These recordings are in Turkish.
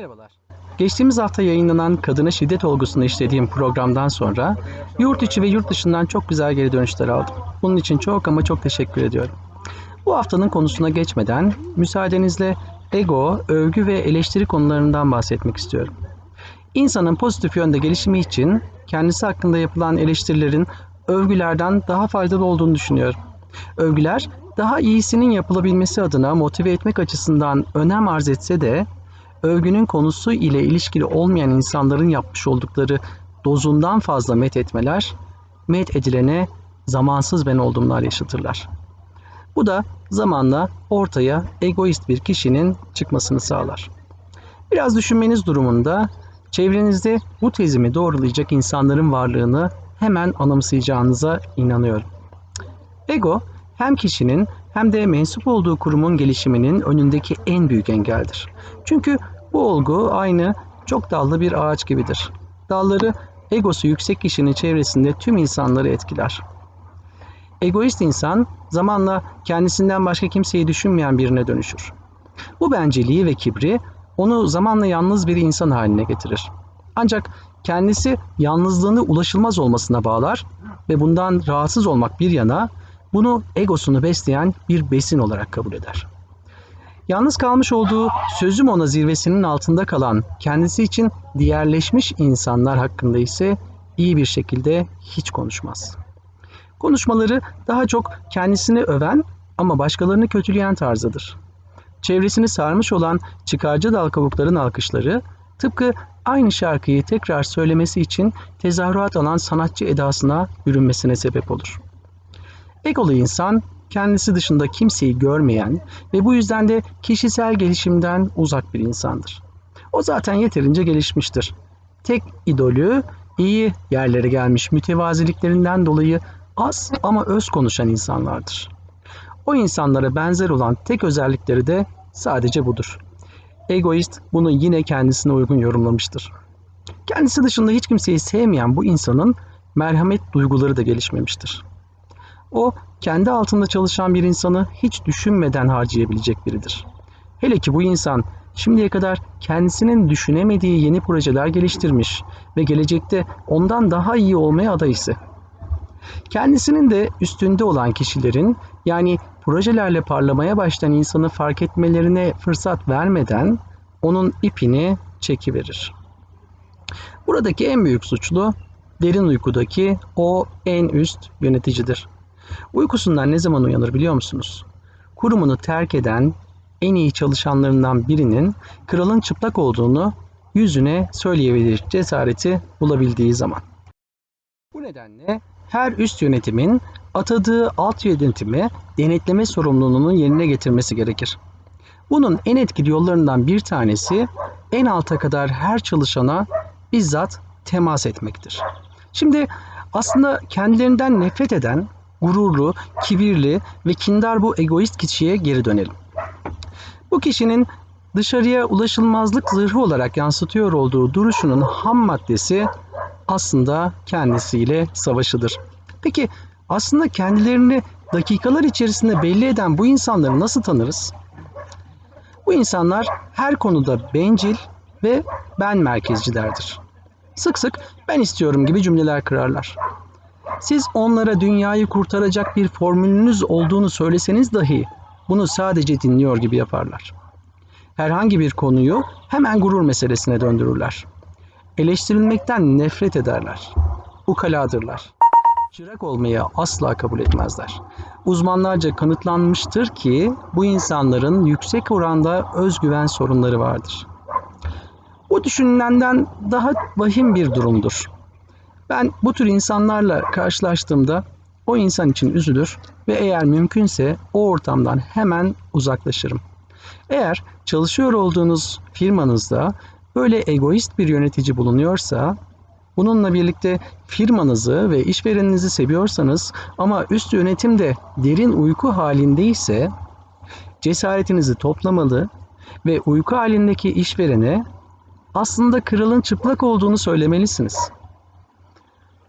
Merhabalar. Geçtiğimiz hafta yayınlanan kadına şiddet olgusunu işlediğim programdan sonra yurt içi ve yurt dışından çok güzel geri dönüşler aldım. Bunun için çok ama çok teşekkür ediyorum. Bu haftanın konusuna geçmeden müsaadenizle ego, övgü ve eleştiri konularından bahsetmek istiyorum. İnsanın pozitif yönde gelişimi için kendisi hakkında yapılan eleştirilerin övgülerden daha faydalı olduğunu düşünüyorum. Övgüler daha iyisinin yapılabilmesi adına motive etmek açısından önem arz etse de övgünün konusu ile ilişkili olmayan insanların yapmış oldukları dozundan fazla met etmeler, met edilene zamansız ben olduğumlar yaşatırlar. Bu da zamanla ortaya egoist bir kişinin çıkmasını sağlar. Biraz düşünmeniz durumunda çevrenizde bu tezimi doğrulayacak insanların varlığını hemen anımsayacağınıza inanıyorum. Ego hem kişinin hem de mensup olduğu kurumun gelişiminin önündeki en büyük engeldir. Çünkü bu olgu aynı çok dallı bir ağaç gibidir. Dalları egosu yüksek kişinin çevresinde tüm insanları etkiler. Egoist insan zamanla kendisinden başka kimseyi düşünmeyen birine dönüşür. Bu bencilliği ve kibri onu zamanla yalnız bir insan haline getirir. Ancak kendisi yalnızlığını ulaşılmaz olmasına bağlar ve bundan rahatsız olmak bir yana bunu egosunu besleyen bir besin olarak kabul eder. Yalnız kalmış olduğu sözüm ona zirvesinin altında kalan kendisi için diğerleşmiş insanlar hakkında ise iyi bir şekilde hiç konuşmaz. Konuşmaları daha çok kendisini öven ama başkalarını kötüleyen tarzıdır. Çevresini sarmış olan çıkarcı dal kavukların alkışları tıpkı aynı şarkıyı tekrar söylemesi için tezahürat alan sanatçı edasına bürünmesine sebep olur. Egolu insan kendisi dışında kimseyi görmeyen ve bu yüzden de kişisel gelişimden uzak bir insandır. O zaten yeterince gelişmiştir. Tek idolü iyi yerlere gelmiş mütevaziliklerinden dolayı az ama öz konuşan insanlardır. O insanlara benzer olan tek özellikleri de sadece budur. Egoist bunu yine kendisine uygun yorumlamıştır. Kendisi dışında hiç kimseyi sevmeyen bu insanın merhamet duyguları da gelişmemiştir. O kendi altında çalışan bir insanı hiç düşünmeden harcayabilecek biridir. Hele ki bu insan şimdiye kadar kendisinin düşünemediği yeni projeler geliştirmiş ve gelecekte ondan daha iyi olmaya aday ise. Kendisinin de üstünde olan kişilerin yani projelerle parlamaya başlayan insanı fark etmelerine fırsat vermeden onun ipini çekiverir. Buradaki en büyük suçlu derin uykudaki o en üst yöneticidir. Uykusundan ne zaman uyanır biliyor musunuz? Kurumunu terk eden en iyi çalışanlarından birinin kralın çıplak olduğunu yüzüne söyleyebilir cesareti bulabildiği zaman. Bu nedenle her üst yönetimin atadığı alt yönetimi denetleme sorumluluğunu yerine getirmesi gerekir. Bunun en etkili yollarından bir tanesi en alta kadar her çalışana bizzat temas etmektir. Şimdi aslında kendilerinden nefret eden, gururlu, kibirli ve kindar bu egoist kişiye geri dönelim. Bu kişinin dışarıya ulaşılmazlık zırhı olarak yansıtıyor olduğu duruşunun ham maddesi aslında kendisiyle savaşıdır. Peki aslında kendilerini dakikalar içerisinde belli eden bu insanları nasıl tanırız? Bu insanlar her konuda bencil ve ben merkezcilerdir. Sık sık ben istiyorum gibi cümleler kırarlar. Siz onlara dünyayı kurtaracak bir formülünüz olduğunu söyleseniz dahi bunu sadece dinliyor gibi yaparlar. Herhangi bir konuyu hemen gurur meselesine döndürürler. Eleştirilmekten nefret ederler. Ukaladırlar. Çırak olmayı asla kabul etmezler. Uzmanlarca kanıtlanmıştır ki bu insanların yüksek oranda özgüven sorunları vardır. Bu düşünülenden daha vahim bir durumdur. Ben bu tür insanlarla karşılaştığımda o insan için üzülür ve eğer mümkünse o ortamdan hemen uzaklaşırım. Eğer çalışıyor olduğunuz firmanızda böyle egoist bir yönetici bulunuyorsa Bununla birlikte firmanızı ve işvereninizi seviyorsanız ama üst yönetim de derin uyku halindeyse cesaretinizi toplamalı ve uyku halindeki işverene aslında kralın çıplak olduğunu söylemelisiniz.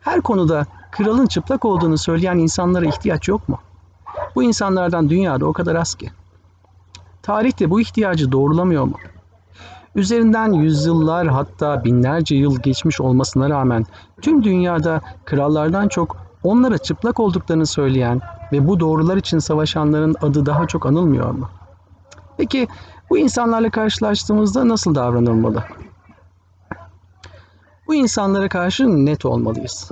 Her konuda kralın çıplak olduğunu söyleyen insanlara ihtiyaç yok mu? Bu insanlardan dünyada o kadar az ki. Tarih de bu ihtiyacı doğrulamıyor mu? Üzerinden yüzyıllar hatta binlerce yıl geçmiş olmasına rağmen tüm dünyada krallardan çok onlara çıplak olduklarını söyleyen ve bu doğrular için savaşanların adı daha çok anılmıyor mu? Peki bu insanlarla karşılaştığımızda nasıl davranılmalı? Bu insanlara karşı net olmalıyız.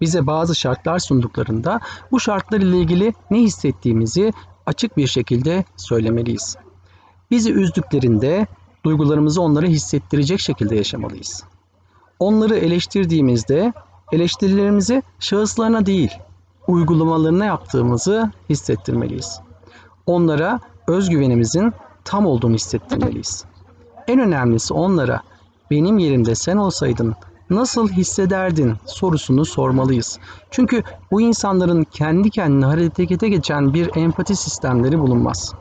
Bize bazı şartlar sunduklarında bu şartlar ile ilgili ne hissettiğimizi açık bir şekilde söylemeliyiz. Bizi üzdüklerinde duygularımızı onlara hissettirecek şekilde yaşamalıyız. Onları eleştirdiğimizde eleştirilerimizi şahıslarına değil, uygulamalarına yaptığımızı hissettirmeliyiz. Onlara özgüvenimizin tam olduğunu hissettirmeliyiz. En önemlisi onlara benim yerimde sen olsaydın nasıl hissederdin sorusunu sormalıyız. Çünkü bu insanların kendi kendine harekete geçen bir empati sistemleri bulunmaz.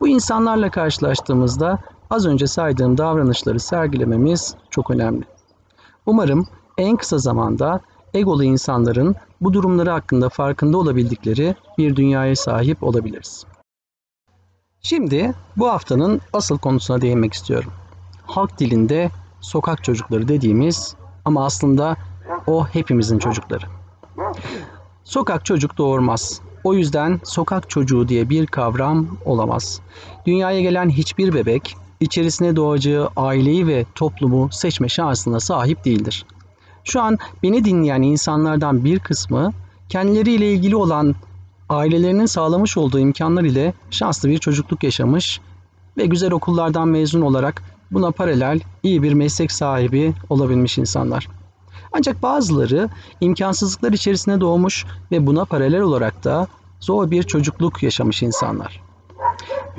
Bu insanlarla karşılaştığımızda az önce saydığım davranışları sergilememiz çok önemli. Umarım en kısa zamanda egolu insanların bu durumları hakkında farkında olabildikleri bir dünyaya sahip olabiliriz. Şimdi bu haftanın asıl konusuna değinmek istiyorum. Halk dilinde sokak çocukları dediğimiz ama aslında o hepimizin çocukları. Sokak çocuk doğurmaz. O yüzden sokak çocuğu diye bir kavram olamaz. Dünyaya gelen hiçbir bebek içerisine doğacağı aileyi ve toplumu seçme şansına sahip değildir. Şu an beni dinleyen insanlardan bir kısmı kendileriyle ilgili olan ailelerinin sağlamış olduğu imkanlar ile şanslı bir çocukluk yaşamış ve güzel okullardan mezun olarak buna paralel iyi bir meslek sahibi olabilmiş insanlar. Ancak bazıları imkansızlıklar içerisine doğmuş ve buna paralel olarak da zor bir çocukluk yaşamış insanlar.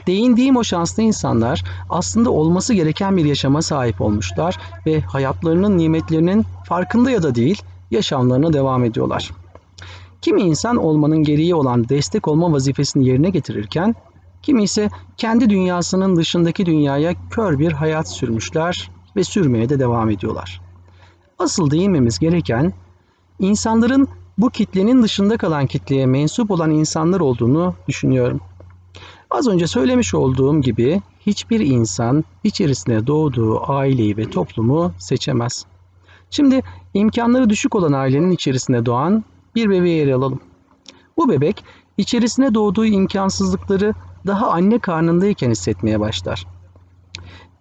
Değindiğim o şanslı insanlar aslında olması gereken bir yaşama sahip olmuşlar ve hayatlarının nimetlerinin farkında ya da değil yaşamlarına devam ediyorlar. Kimi insan olmanın gereği olan destek olma vazifesini yerine getirirken kimi ise kendi dünyasının dışındaki dünyaya kör bir hayat sürmüşler ve sürmeye de devam ediyorlar. Asıl değinmemiz gereken insanların bu kitlenin dışında kalan kitleye mensup olan insanlar olduğunu düşünüyorum. Az önce söylemiş olduğum gibi hiçbir insan içerisine doğduğu aileyi ve toplumu seçemez. Şimdi imkanları düşük olan ailenin içerisine doğan bir bebeği ele alalım. Bu bebek içerisine doğduğu imkansızlıkları daha anne karnındayken hissetmeye başlar.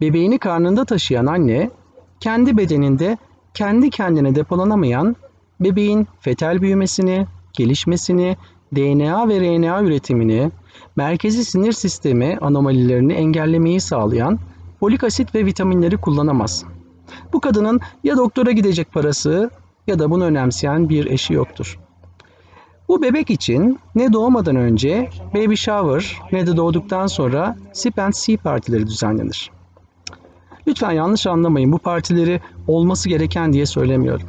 Bebeğini karnında taşıyan anne kendi bedeninde kendi kendine depolanamayan bebeğin fetal büyümesini, gelişmesini, DNA ve RNA üretimini, merkezi sinir sistemi anomalilerini engellemeyi sağlayan folik asit ve vitaminleri kullanamaz. Bu kadının ya doktora gidecek parası ya da bunu önemseyen bir eşi yoktur. Bu bebek için ne doğmadan önce baby shower ne de doğduktan sonra sip and see partileri düzenlenir. Lütfen yanlış anlamayın bu partileri olması gereken diye söylemiyorum.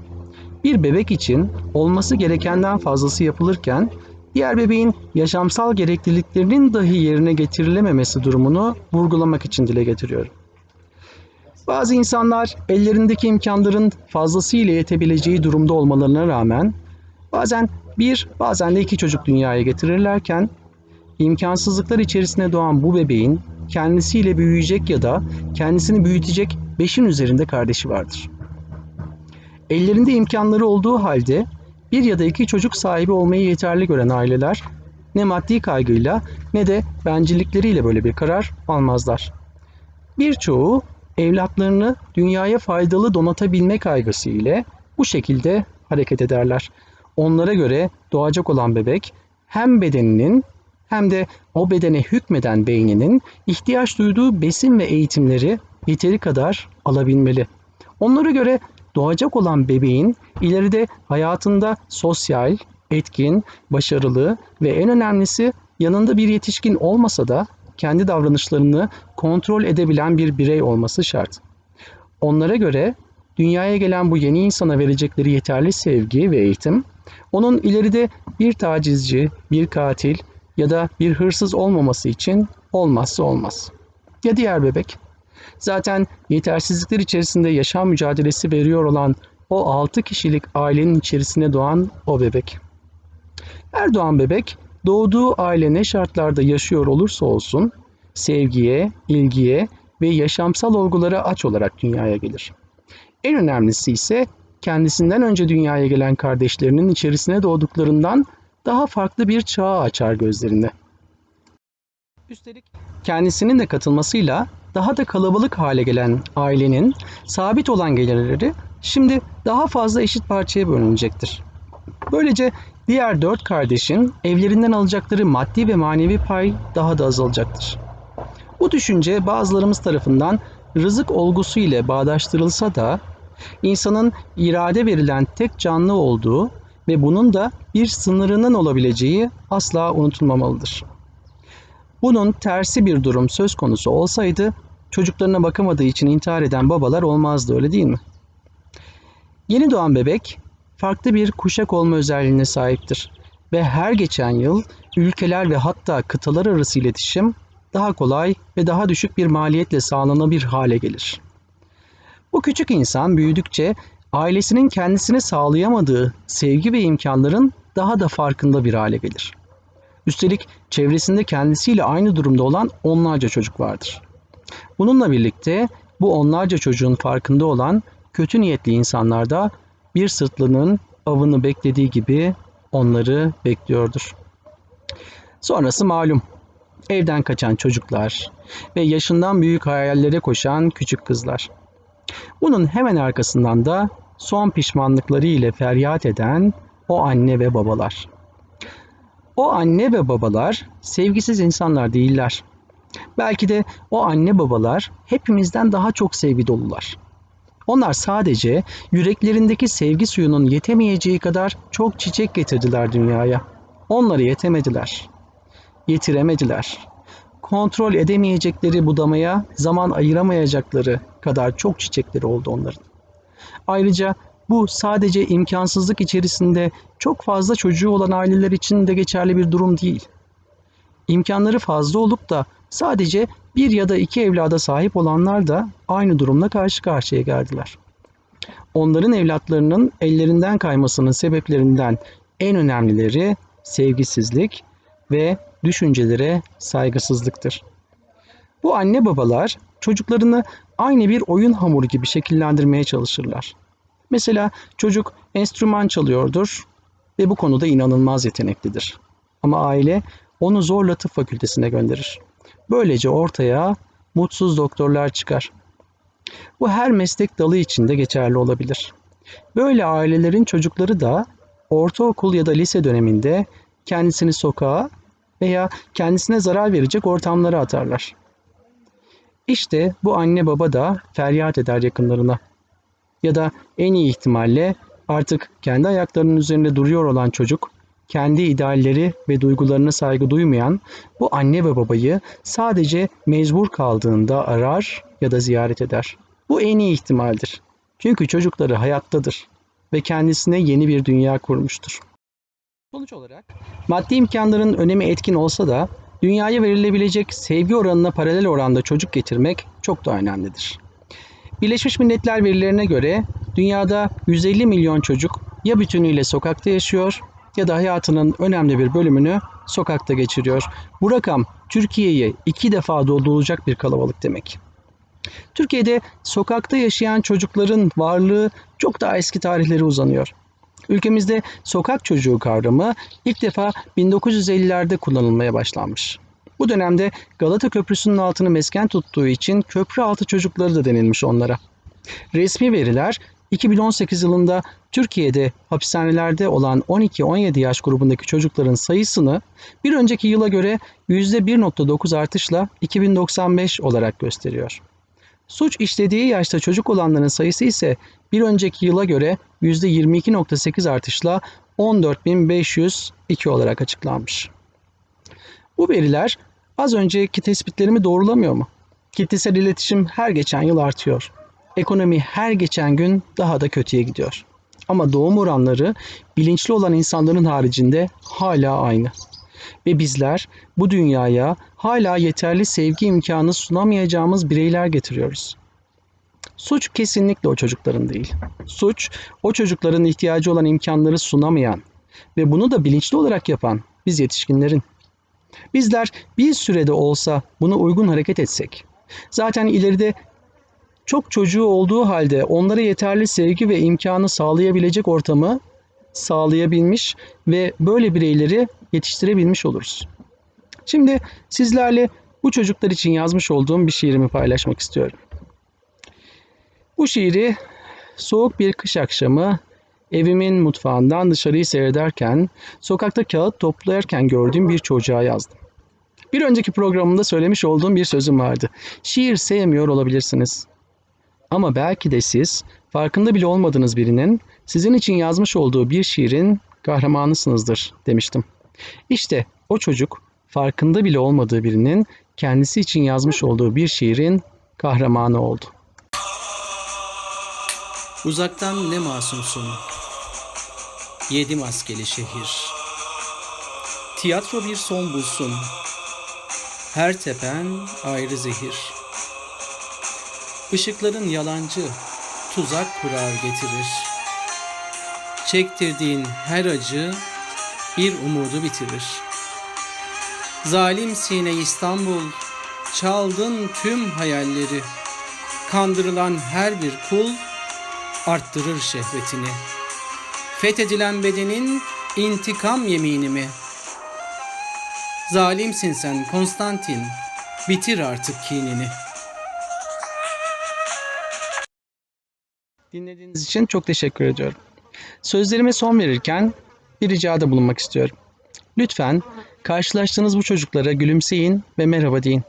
Bir bebek için olması gerekenden fazlası yapılırken diğer bebeğin yaşamsal gerekliliklerinin dahi yerine getirilememesi durumunu vurgulamak için dile getiriyorum. Bazı insanlar ellerindeki imkanların fazlasıyla yetebileceği durumda olmalarına rağmen bazen bir bazen de iki çocuk dünyaya getirirlerken imkansızlıklar içerisine doğan bu bebeğin kendisiyle büyüyecek ya da kendisini büyütecek beşin üzerinde kardeşi vardır. Ellerinde imkanları olduğu halde bir ya da iki çocuk sahibi olmayı yeterli gören aileler ne maddi kaygıyla ne de bencillikleriyle böyle bir karar almazlar. Birçoğu evlatlarını dünyaya faydalı donatabilme kaygısı ile bu şekilde hareket ederler. Onlara göre doğacak olan bebek hem bedeninin hem de o bedene hükmeden beyninin ihtiyaç duyduğu besin ve eğitimleri yeteri kadar alabilmeli. Onlara göre doğacak olan bebeğin ileride hayatında sosyal, etkin, başarılı ve en önemlisi yanında bir yetişkin olmasa da kendi davranışlarını kontrol edebilen bir birey olması şart. Onlara göre dünyaya gelen bu yeni insana verecekleri yeterli sevgi ve eğitim, onun ileride bir tacizci, bir katil ya da bir hırsız olmaması için olmazsa olmaz. Ya diğer bebek? Zaten yetersizlikler içerisinde yaşam mücadelesi veriyor olan o 6 kişilik ailenin içerisine doğan o bebek. Her doğan bebek doğduğu aile ne şartlarda yaşıyor olursa olsun sevgiye, ilgiye ve yaşamsal olgulara aç olarak dünyaya gelir. En önemlisi ise kendisinden önce dünyaya gelen kardeşlerinin içerisine doğduklarından daha farklı bir çağa açar gözlerinde. Üstelik kendisinin de katılmasıyla daha da kalabalık hale gelen ailenin sabit olan gelirleri şimdi daha fazla eşit parçaya bölünecektir. Böylece diğer dört kardeşin evlerinden alacakları maddi ve manevi pay daha da azalacaktır. Bu düşünce bazılarımız tarafından rızık olgusu ile bağdaştırılsa da insanın irade verilen tek canlı olduğu ve bunun da bir sınırının olabileceği asla unutulmamalıdır. Bunun tersi bir durum söz konusu olsaydı çocuklarına bakamadığı için intihar eden babalar olmazdı öyle değil mi? Yeni doğan bebek farklı bir kuşak olma özelliğine sahiptir ve her geçen yıl ülkeler ve hatta kıtalar arası iletişim daha kolay ve daha düşük bir maliyetle sağlanabilir hale gelir. Bu küçük insan büyüdükçe ailesinin kendisine sağlayamadığı sevgi ve imkanların daha da farkında bir hale gelir. Üstelik çevresinde kendisiyle aynı durumda olan onlarca çocuk vardır. Bununla birlikte bu onlarca çocuğun farkında olan kötü niyetli insanlar da bir sırtlının avını beklediği gibi onları bekliyordur. Sonrası malum. Evden kaçan çocuklar ve yaşından büyük hayallere koşan küçük kızlar. Bunun hemen arkasından da son pişmanlıkları ile feryat eden o anne ve babalar. O anne ve babalar sevgisiz insanlar değiller. Belki de o anne babalar hepimizden daha çok sevgi dolular. Onlar sadece yüreklerindeki sevgi suyunun yetemeyeceği kadar çok çiçek getirdiler dünyaya. Onları yetemediler. Yetiremediler. Kontrol edemeyecekleri budamaya zaman ayıramayacakları kadar çok çiçekleri oldu onların. Ayrıca bu sadece imkansızlık içerisinde çok fazla çocuğu olan aileler için de geçerli bir durum değil. İmkanları fazla olup da sadece bir ya da iki evlada sahip olanlar da aynı durumla karşı karşıya geldiler. Onların evlatlarının ellerinden kaymasının sebeplerinden en önemlileri sevgisizlik ve düşüncelere saygısızlıktır. Bu anne babalar çocuklarını aynı bir oyun hamuru gibi şekillendirmeye çalışırlar. Mesela çocuk enstrüman çalıyordur ve bu konuda inanılmaz yeteneklidir. Ama aile onu zorla tıp fakültesine gönderir. Böylece ortaya mutsuz doktorlar çıkar. Bu her meslek dalı içinde geçerli olabilir. Böyle ailelerin çocukları da ortaokul ya da lise döneminde kendisini sokağa veya kendisine zarar verecek ortamlara atarlar. İşte bu anne baba da feryat eder yakınlarına. Ya da en iyi ihtimalle artık kendi ayaklarının üzerinde duruyor olan çocuk kendi idealleri ve duygularına saygı duymayan bu anne ve babayı sadece mecbur kaldığında arar ya da ziyaret eder. Bu en iyi ihtimaldir. Çünkü çocukları hayattadır ve kendisine yeni bir dünya kurmuştur. Sonuç olarak maddi imkanların önemi etkin olsa da dünyaya verilebilecek sevgi oranına paralel oranda çocuk getirmek çok da önemlidir. Birleşmiş Milletler verilerine göre dünyada 150 milyon çocuk ya bütünüyle sokakta yaşıyor ya da hayatının önemli bir bölümünü sokakta geçiriyor. Bu rakam Türkiye'yi iki defa dolduracak bir kalabalık demek. Türkiye'de sokakta yaşayan çocukların varlığı çok daha eski tarihleri uzanıyor. Ülkemizde sokak çocuğu kavramı ilk defa 1950'lerde kullanılmaya başlanmış. Bu dönemde Galata Köprüsü'nün altını mesken tuttuğu için köprü altı çocukları da denilmiş onlara. Resmi veriler 2018 yılında Türkiye'de hapishanelerde olan 12-17 yaş grubundaki çocukların sayısını bir önceki yıla göre %1.9 artışla 2095 olarak gösteriyor. Suç işlediği yaşta çocuk olanların sayısı ise bir önceki yıla göre %22.8 artışla 14.502 olarak açıklanmış. Bu veriler az önceki tespitlerimi doğrulamıyor mu? Kitlesel iletişim her geçen yıl artıyor. Ekonomi her geçen gün daha da kötüye gidiyor. Ama doğum oranları bilinçli olan insanların haricinde hala aynı. Ve bizler bu dünyaya hala yeterli sevgi imkanı sunamayacağımız bireyler getiriyoruz. Suç kesinlikle o çocukların değil. Suç o çocukların ihtiyacı olan imkanları sunamayan ve bunu da bilinçli olarak yapan biz yetişkinlerin. Bizler bir sürede olsa buna uygun hareket etsek Zaten ileride çok çocuğu olduğu halde onlara yeterli sevgi ve imkanı sağlayabilecek ortamı sağlayabilmiş ve böyle bireyleri yetiştirebilmiş oluruz. Şimdi sizlerle bu çocuklar için yazmış olduğum bir şiirimi paylaşmak istiyorum. Bu şiiri soğuk bir kış akşamı evimin mutfağından dışarıyı seyrederken, sokakta kağıt toplarken gördüğüm bir çocuğa yazdım. Bir önceki programımda söylemiş olduğum bir sözüm vardı. Şiir sevmiyor olabilirsiniz. Ama belki de siz farkında bile olmadığınız birinin sizin için yazmış olduğu bir şiirin kahramanısınızdır demiştim. İşte o çocuk farkında bile olmadığı birinin kendisi için yazmış olduğu bir şiirin kahramanı oldu. Uzaktan ne masumsun? Yedi maskeli şehir. Tiyatro bir son bulsun. Her tepen ayrı zehir. Işıkların yalancı Tuzak kurar getirir. Çektirdiğin her acı Bir umudu bitirir Zalim sine İstanbul Çaldın tüm hayalleri Kandırılan her bir kul arttırır şehvetini. Fethedilen bedenin intikam yemini mi? Zalimsin sen Konstantin, bitir artık kinini. Dinlediğiniz için çok teşekkür ediyorum. Sözlerime son verirken bir ricada bulunmak istiyorum. Lütfen karşılaştığınız bu çocuklara gülümseyin ve merhaba deyin.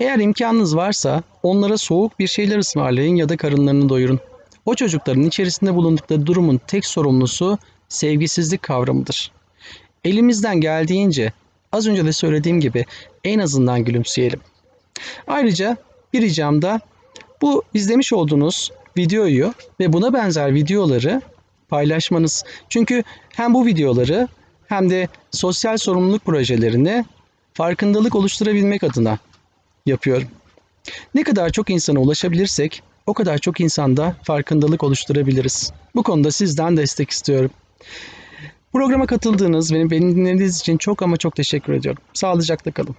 Eğer imkanınız varsa onlara soğuk bir şeyler ısmarlayın ya da karınlarını doyurun. O çocukların içerisinde bulundukları durumun tek sorumlusu sevgisizlik kavramıdır. Elimizden geldiğince az önce de söylediğim gibi en azından gülümseyelim. Ayrıca bir ricam da bu izlemiş olduğunuz videoyu ve buna benzer videoları paylaşmanız. Çünkü hem bu videoları hem de sosyal sorumluluk projelerini farkındalık oluşturabilmek adına yapıyorum. Ne kadar çok insana ulaşabilirsek o kadar çok insanda farkındalık oluşturabiliriz. Bu konuda sizden destek istiyorum. Programa katıldığınız ve beni dinlediğiniz için çok ama çok teşekkür ediyorum. Sağlıcakla kalın.